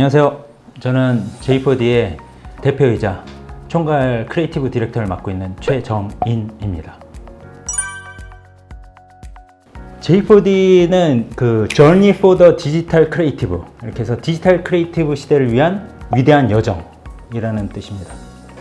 안녕하세요. 저는 J4D의 대표이자 총괄 크리에이티브 디렉터를 맡고 있는 최정인입니다. J4D는 그 Journey for the Digital Creative 이렇게 해서 디지털 크리에이티브 시대를 위한 위대한 여정이라는 뜻입니다.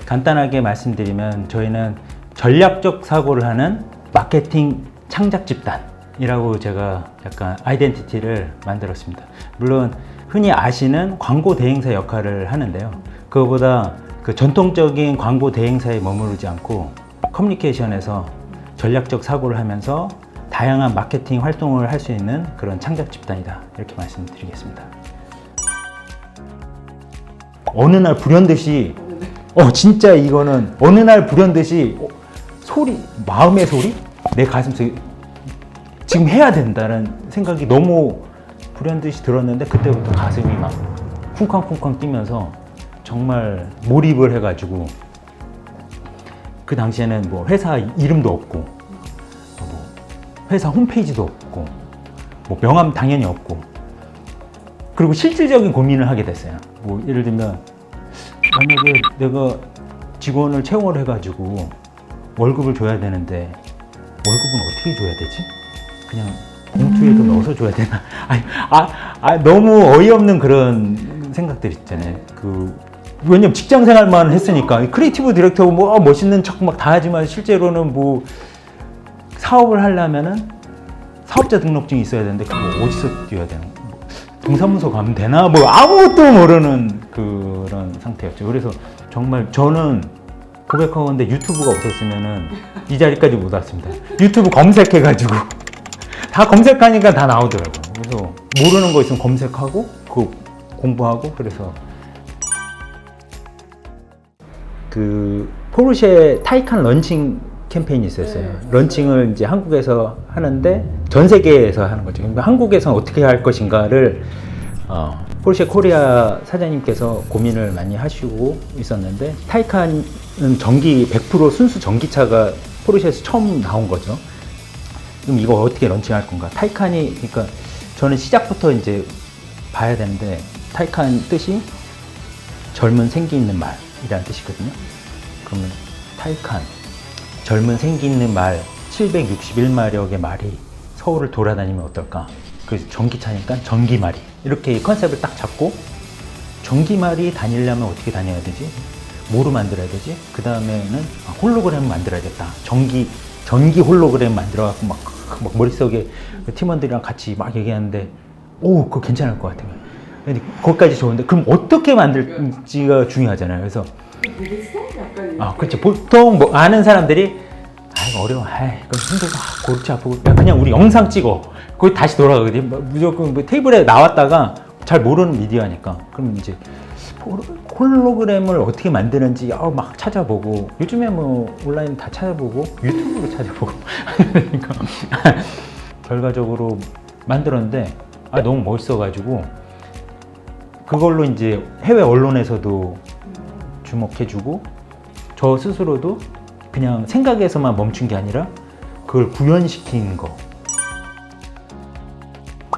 간단하게 말씀드리면 저희는 전략적 사고를 하는 마케팅 창작 집단이라고 제가 약간 아이덴티티를 만들었습니다. 물론 흔히 아시는 광고 대행사 역할을 하는데요. 그거보다 그 전통적인 광고 대행사에 머무르지 않고 커뮤니케이션에서 전략적 사고를 하면서 다양한 마케팅 활동을 할 수 있는 그런 창작 집단이다. 이렇게 말씀드리겠습니다. 어느 날 불현듯이 어 진짜 이거는 어느 날 불현듯이 어, 소리 마음의 소리 내 가슴 속에 지금 해야 된다는 생각이 너무 불현듯이 들었는데 그때부터 가슴이 막 쿵쾅쿵쾅 뛰면서 정말 몰입을 해가지고 그 당시에는 뭐 회사 이름도 없고 뭐 회사 홈페이지도 없고 뭐 명함 당연히 없고 그리고 실질적인 고민을 하게 됐어요. 뭐 예를 들면 만약에 내가 직원을 채용을 해가지고 월급을 줘야 되는데 월급은 어떻게 줘야 되지? 그냥 봉투에도 넣어서 줘야 되나? 아니, 아, 아, 너무 어이없는 그런 생각들 있잖아요. 그 왜냐면 직장 생활만 했으니까 크리에이티브 디렉터 뭐 아, 멋있는 척 막 다 하지만 실제로는 뭐 사업을 하려면은 사업자 등록증이 있어야 되는데 그거 어디서 뛰어야 되는 동사무소 가면 되나? 뭐 아무것도 모르는 그런 상태였죠. 그래서 정말 저는 고백하건데 유튜브가 없었으면은 이 자리까지 못 왔습니다. 유튜브 검색해가지고 다 검색하니까 다 나오더라고요. 그래서 모르는 거 있으면 검색하고 그 공부하고 그래서 그 포르쉐 타이칸 런칭 캠페인이 있었어요. 런칭을 이제 한국에서 하는데 전 세계에서 하는 거죠. 그러니까 한국에서 어떻게 할 것인가를 어, 포르쉐 코리아 사장님께서 고민을 많이 하시고 있었는데 타이칸은 전기 100% 순수 전기차가 포르쉐에서 처음 나온 거죠. 그럼 이거 어떻게 런칭할 건가? 타이칸이 그러니까 저는 시작부터 이제 봐야 되는데 타이칸 뜻이 젊은 생기 있는 말이라는 뜻이거든요. 그러면 타이칸 젊은 생기 있는 말 761마력의 말이 서울을 돌아다니면 어떨까? 그 전기차니까 전기말이 이렇게 컨셉을 딱 잡고 전기말이 다니려면 어떻게 다녀야 되지? 뭐로 만들어야 되지? 그 다음에는 아, 홀로그램 만들어야겠다. 전기 전기 홀로그램 만들어 갖고 막, 막 머릿속에 그 팀원들이랑 같이 막 얘기하는데 오 그거 괜찮을 것 같아요. 근데 거기까지 좋은데 그럼 어떻게 만들지가 중요하잖아요. 그래서 아, 그렇죠. 보통 뭐 아는 사람들이 아, 어려워. 아이, 그럼 힘들어. 아, 골치 아프고. 야, 그냥 우리 영상 찍어. 거기 다시 돌아가거든. 뭐, 무조건 뭐 테이블에 나왔다가 잘 모르는 미디어니까. 그럼 이제 홀- 홀로그램을 어떻게 만드는지 어, 막 찾아보고 요즘에 뭐 온라인 다 찾아보고 유튜브로 찾아보고 그러니까 결과적으로 만들었는데 아, 너무 멋있어가지고 그걸로 이제 해외 언론에서도 주목해주고 저 스스로도 그냥 생각에서만 멈춘 게 아니라 그걸 구현시킨 거.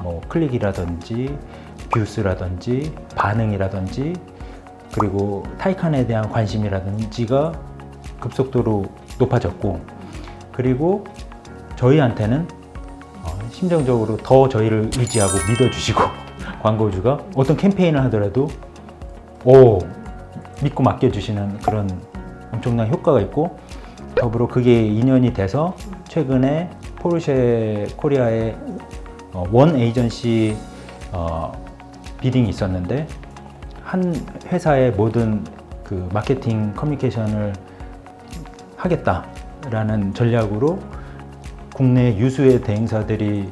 뭐 클릭이라든지 뷰스라든지 반응이라든지 그리고 타이칸에 대한 관심이라든지가 급속도로 높아졌고 그리고 저희한테는 어, 심정적으로 더 저희를 의지하고 믿어주시고 광고주가 어떤 캠페인을 하더라도 오 믿고 맡겨주시는 그런 엄청난 효과가 있고 더불어 그게 인연이 돼서 최근에 포르쉐 코리아의 어, 원 에이전시 어, 비딩이 있었는데 한 회사의 모든 그 마케팅 커뮤니케이션을 하겠다라는 전략으로 국내 유수의 대행사들이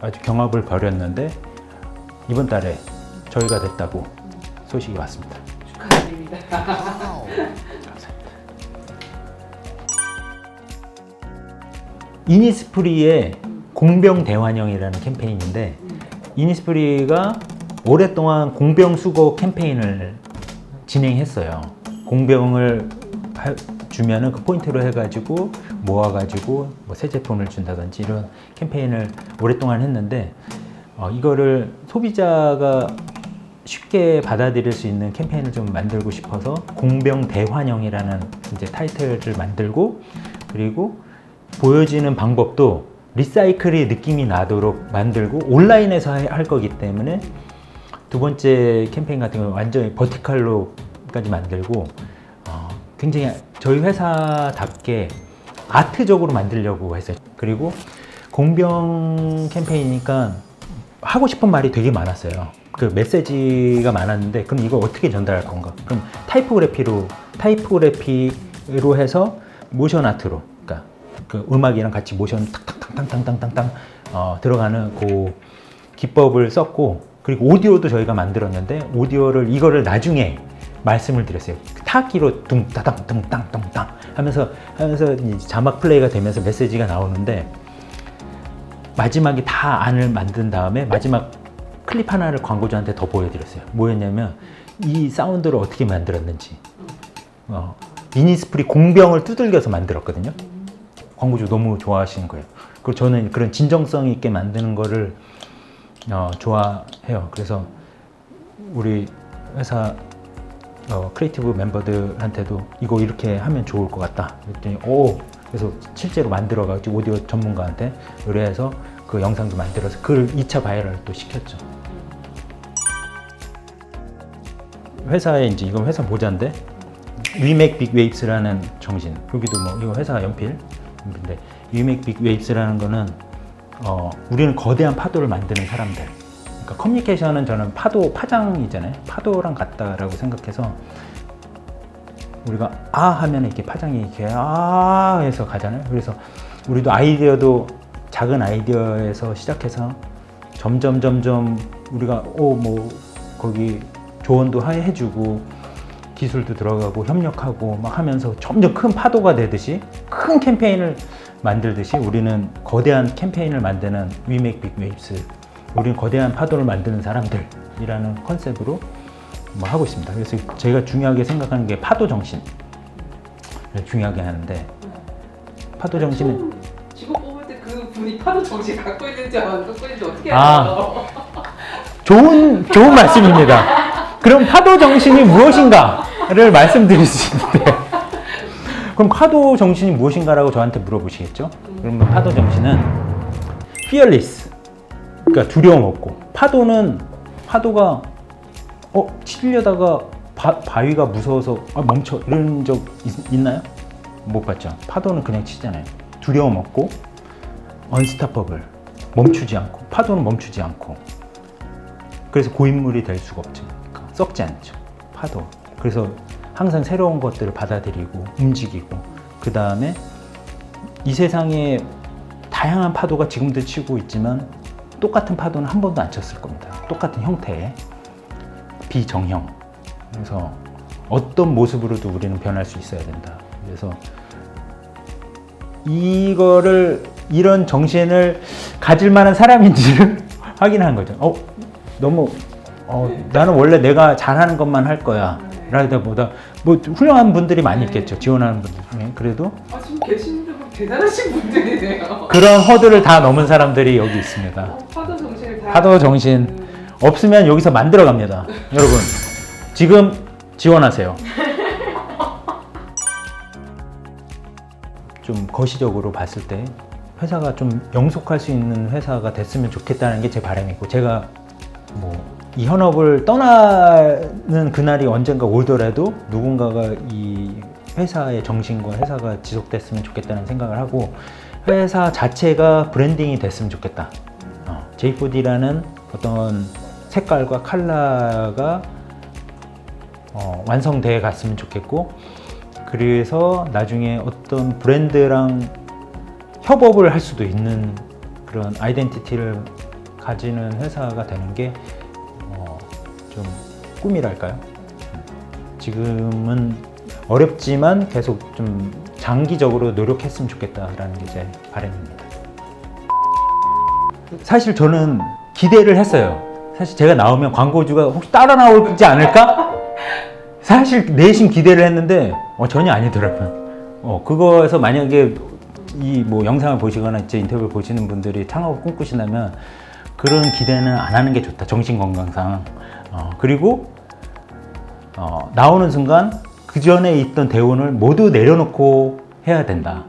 아주 경합을 벌였는데 이번 달에 저희가 됐다고 소식이 왔습니다. 축하드립니다. 이니스프리의 공병 대환영이라는 캠페인인데 이니스프리가 오랫동안 공병 수거 캠페인을 진행했어요. 공병을 하- 주면은 그 포인트로 해가지고 모아가지고 뭐 새 제품을 준다든지 이런 캠페인을 오랫동안 했는데 어, 이거를 소비자가 쉽게 받아들일 수 있는 캠페인을 좀 만들고 싶어서 공병 대환영이라는 이제 타이틀을 만들고 그리고 보여지는 방법도 리사이클의 느낌이 나도록 만들고 온라인에서 할- 할 거기 때문에 두 번째 캠페인 같은 경우는 완전히 버티칼로까지 만들고 어, 굉장히 저희 회사답게 아트적으로 만들려고 했어요. 그리고 공병 캠페인이니까 하고 싶은 말이 되게 많았어요. 그 메시지가 많았는데 그럼 이걸 어떻게 전달할 건가? 그럼 타이포그래피로 타이포그래피로 해서 모션 아트로 그러니까 그 음악이랑 같이 모션 탁탁탁탁탁탁탁 어, 들어가는 그 기법을 썼고 그리고 오디오도 저희가 만들었는데 오디오를 이거를 나중에 말씀을 드렸어요. 타악기로 둥따당 둥땅 둥땅 하면서 하면서 자막 플레이가 되면서 메시지가 나오는데 마지막에 다 안을 만든 다음에 마지막 클립 하나를 광고주한테 더 보여드렸어요. 뭐였냐면 이 사운드를 어떻게 만들었는지. 어, 이니스프리 공병을 두들겨서 만들었거든요. 광고주 너무 좋아하시는 거예요. 그리고 저는 그런 진정성 있게 만드는 거를 어, 좋아해요. 그래서 우리 회사 어, 크리에이티브 멤버들한테도 이거 이렇게 하면 좋을 것 같다. 그랬더니 오 그래서 실제로 만들어가지고 오디오 전문가한테 의뢰해서 그 영상도 만들어서 그걸 2차 바이럴 또 시켰죠. 회사에 이제 이건 회사 모자인데 We Make Big Waves라는 정신 여기도 뭐 이거 회사 연필 근데 We Make Big Waves라는 거는 어, 우리는 거대한 파도를 만드는 사람들. 그러니까 커뮤니케이션은 저는 파도 파장이잖아요. 파도랑 같다라고 생각해서 우리가 아 하면 이렇게 파장이 이렇게 아 해서 가잖아요. 그래서 우리도 아이디어도 작은 아이디어에서 시작해서 점점 점점 우리가 오 뭐 거기 조언도 하- 해주고 기술도 들어가고 협력하고 막 하면서 점점 큰 파도가 되듯이 큰 캠페인을 만들듯이 우리는 거대한 캠페인을 만드는 Big Waves 우리는 거대한 파도를 만드는 사람들이라는 컨셉으로 뭐 하고 있습니다. 그래서 제가 중요하게 생각하는 게 파도 정신을 중요하게 하는데 파도 정신은 처음 직업 뽑을 때 그 분이 파도 정신 갖고 있는지 안 갖고 있는지 어떻게 아. 알아요? 좋은 좋은 말씀입니다. 그럼 파도 정신이 무엇인가를 말씀드릴 수 있는데 그럼 파도 정신이 무엇인가라고 저한테 물어보시겠죠? 그러면 파도 정신은 fearless 그러니까 두려움 없고 파도는 파도가 어 치려다가 바, 바위가 무서워서 아, 멈춰 이런 적 있, 있나요? 못 봤죠. 파도는 그냥 치잖아요. 두려움 없고 언스타퍼블 멈추지 않고 파도는 멈추지 않고 그래서 고인물이 될 수가 없죠. 그러니까 썩지 않죠. 파도. 그래서 항상 새로운 것들을 받아들이고 움직이고 그 다음에 이 세상에 다양한 파도가 지금도 치고 있지만 똑같은 파도는 한 번도 안 쳤을 겁니다. 똑같은 형태의 비정형. 그래서 어떤 모습으로도 우리는 변할 수 있어야 된다. 그래서 이거를 이런 정신을 가질 만한 사람인지를 확인한 거죠. 어, 너무 어, 나는 원래 내가 잘하는 것만 할 거야. 라다보다 뭐 훌륭한 분들이 많이 있겠죠. 지원하는 분들 중에 그래도 아 지금 계신 분들 대단하신 분들이네요. 그런 허들을 다 넘은 사람들이 여기 있습니다. 어, 파도 정신을 다. 파도 정신 음, 없으면 여기서 만들어 갑니다. 여러분 지금 지원하세요. 좀 거시적으로 봤을 때 회사가 좀 영속할 수 있는 회사가 됐으면 좋겠다는 게 제 바람이고 제가 뭐 이 현업을 떠나는 그날이 언젠가 오더라도 누군가가 이 회사의 정신과 회사가 지속됐으면 좋겠다는 생각을 하고 회사 자체가 브랜딩이 됐으면 좋겠다. 어, J4D라는 어떤 색깔과 컬러가 어, 완성돼 갔으면 좋겠고 그래서 나중에 어떤 브랜드랑 협업을 할 수도 있는 그런 아이덴티티를 가지는 회사가 되는 게 어, 좀 꿈이랄까요? 음. 지금은 어렵지만 계속 좀 장기적으로 노력했으면 좋겠다라는 게 제 바람입니다. 사실 저는 기대를 했어요. 사실 제가 나오면 광고주가 혹시 따라 나오지 않을까? 사실 내심 기대를 했는데 어, 전혀 아니더라고요. 어, 그거에서 만약에 이 뭐 영상을 보시거나 제 인터뷰를 보시는 분들이 창업을 꿈꾸신다면 그런 기대는 안 하는 게 좋다. 정신 건강상. 어, 그리고 어, 나오는 순간 그 전에 있던 대운을 모두 내려놓고 해야 된다.